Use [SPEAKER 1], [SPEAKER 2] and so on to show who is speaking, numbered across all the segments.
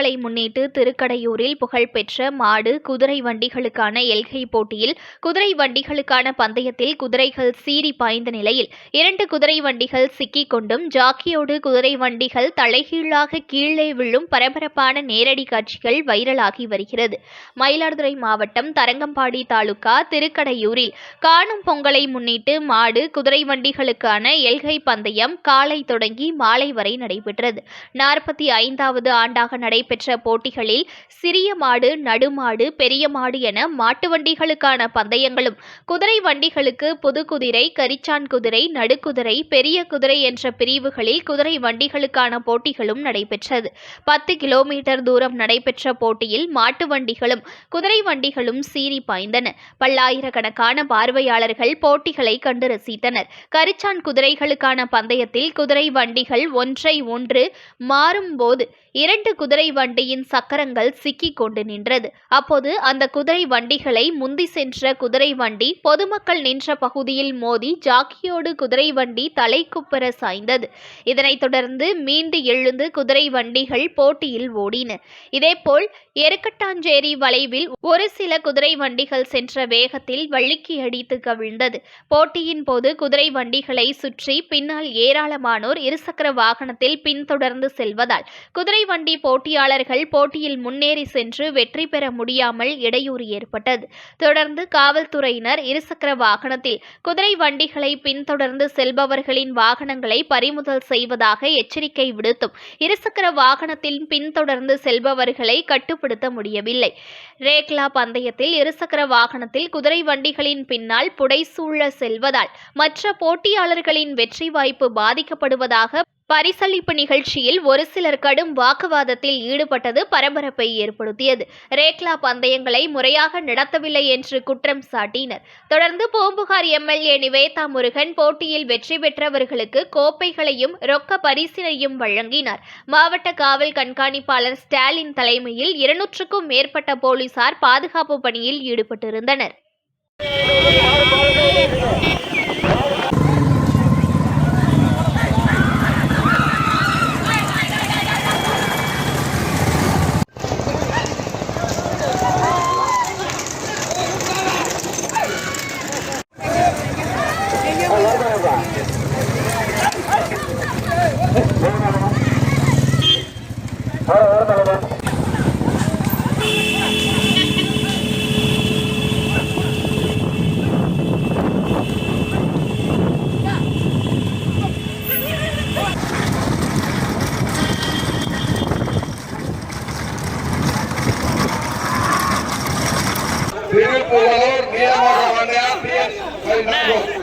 [SPEAKER 1] பொங்கலை முன்னிட்டு திருக்கடையூரில் புகழ்பெற்ற மாடு குதிரை வண்டிகளுக்கான எல்கை போட்டியில் குதிரை வண்டிகளுக்கான பந்தயத்தில் குதிரைகள் சீறி பாய்ந்த நிலையில் இரண்டு குதிரை வண்டிகள் சிக்கிக் கொண்டும் ஜாக்கியோடு குதிரை வண்டிகள் தலைகீழாக கீழே விழும் பரபரப்பான நேரடி காட்சிகள் வைரலாகி வருகிறது. மயிலாடுதுறை மாவட்டம் தரங்கம்பாடி தாலுகா திருக்கடையூரில் காணும் பொங்கலை முன்னிட்டு மாடு குதிரை வண்டிகளுக்கான எல்கை பந்தயம் காலை தொடங்கி மாலை வரை நடைபெற்றது. நாற்பத்தி ஐந்தாவது ஆண்டாக நடைபெற்ற போட்டிகளில் சிறிய மாடு நடுமாடு பெரிய மாடு என மாட்டு வண்டிகளுக்கான பந்தயங்களும் குதிரை வண்டிகளுக்கு புது குதிரை கரிச்சான் குதிரை நடுக்குதிரை பெரிய குதிரை என்ற பிரிவுகளில் குதிரை வண்டிகளுக்கான போட்டிகளும் நடைபெற்றது. பத்து கிலோமீட்டர் தூரம் நடைபெற்ற போட்டியில் மாட்டு வண்டிகளும் குதிரை வண்டிகளும் சீறி பாய்ந்தன. பல்லாயிரக்கணக்கான பார்வையாளர்கள் போட்டிகளை கண்டு ரசித்தனர். கரிச்சான் குதிரைகளுக்கான பந்தயத்தில் குதிரை வண்டிகள் ஒன்றை ஒன்று மாறும்போது இரண்டு குதிரை வண்டியின் சக்கரங்கள் சிக்கிக் கொண்டு நின்றது. அப்போது அந்த குதிரை வண்டிகளை முந்தி சென்ற குதிரை வண்டி பொதுமக்கள் நின்ற பகுதியில் மோதி ஜாக்கியோடு குதிரை வண்டி தலைக்குப்பர சாய்ந்தது. இதனைத் தொடர்ந்து மீண்டு எழுந்து குதிரை வண்டிகள் போட்டியில் ஓடின. இதேபோல் எருக்கட்டாஞ்சேரி வளைவில் ஒரு சில குதிரை வண்டிகள் சென்ற வேகத்தில் வழுக்கி அடித்து கவிழ்ந்தது. போட்டியின் போது குதிரை வண்டிகளை சுற்றி பின்னால் ஏராளமானோர் இருசக்கர வாகனத்தில் பின்தொடர்ந்து செல்வதால் குதிரை வண்டி போட்டியாளர்கள் போட்டியில் முன்னேறி சென்று வெற்றி பெற முடியாமல் இடையூறு ஏற்பட்டது. தொடர்ந்து காவல்துறையினர் இருசக்கர வாகனத்தில் குதிரை வண்டிகளை பின்தொடர்ந்து செல்பவர்களின் வாகனங்களை பறிமுதல் செய்வதாக எச்சரிக்கை விடுத்தும் இருசக்கர வாகனத்தில் பின்தொடர்ந்து செல்பவர்களை கட்டுப்படுத்த முடியவில்லை. ரேக்லா பந்தயத்தில் இருசக்கர வாகனத்தில் குதிரை வண்டிகளின் பின்னால் புடைசூழ செல்வதால் மற்ற போட்டியாளர்களின் வெற்றி வாய்ப்பு பாதிக்கப்படுவதாக பரிசளிப்பு நிகழ்ச்சியில் ஒரு சிலர் கடும் வாக்குவாதத்தில் ஈடுபட்டது பரபரப்பை ஏற்படுத்தியது. ரேக்லா பந்தயங்களை முறையாக நடத்தவில்லை என்று குற்றம் சாட்டினர். தொடர்ந்து பூம்புகார் எம்எல்ஏ நிவேதா முருகன் போட்டியில் வெற்றி பெற்றவர்களுக்கு கோப்பைகளையும் ரொக்க பரிசினையும் வழங்கினார். மாவட்ட காவல் கண்காணிப்பாளர் ஸ்டாலின் தலைமையில் இருநூற்றுக்கும் மேற்பட்ட போலீசார் பாதுகாப்பு பணியில் ஈடுபட்டிருந்தனர்.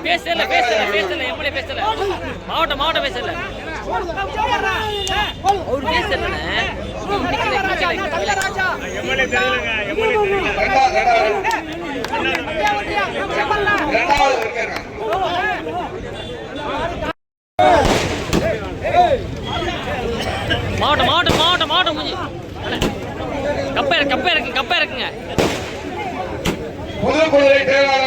[SPEAKER 2] பேசல பேசல பேசல எம்எல்ஏ பேசல. மாவட்டம் மாவட்டம் பேசல. அவர்
[SPEAKER 3] இருக்காங்க
[SPEAKER 2] மாவட்டம் மாவட்டம் மாவட்டம் மாவட்டம் முடிஞ்சு. கப்பை கப்பை இருக்கு கப்பை இருக்குங்க
[SPEAKER 3] புது குதிரை செயலாளர்கள்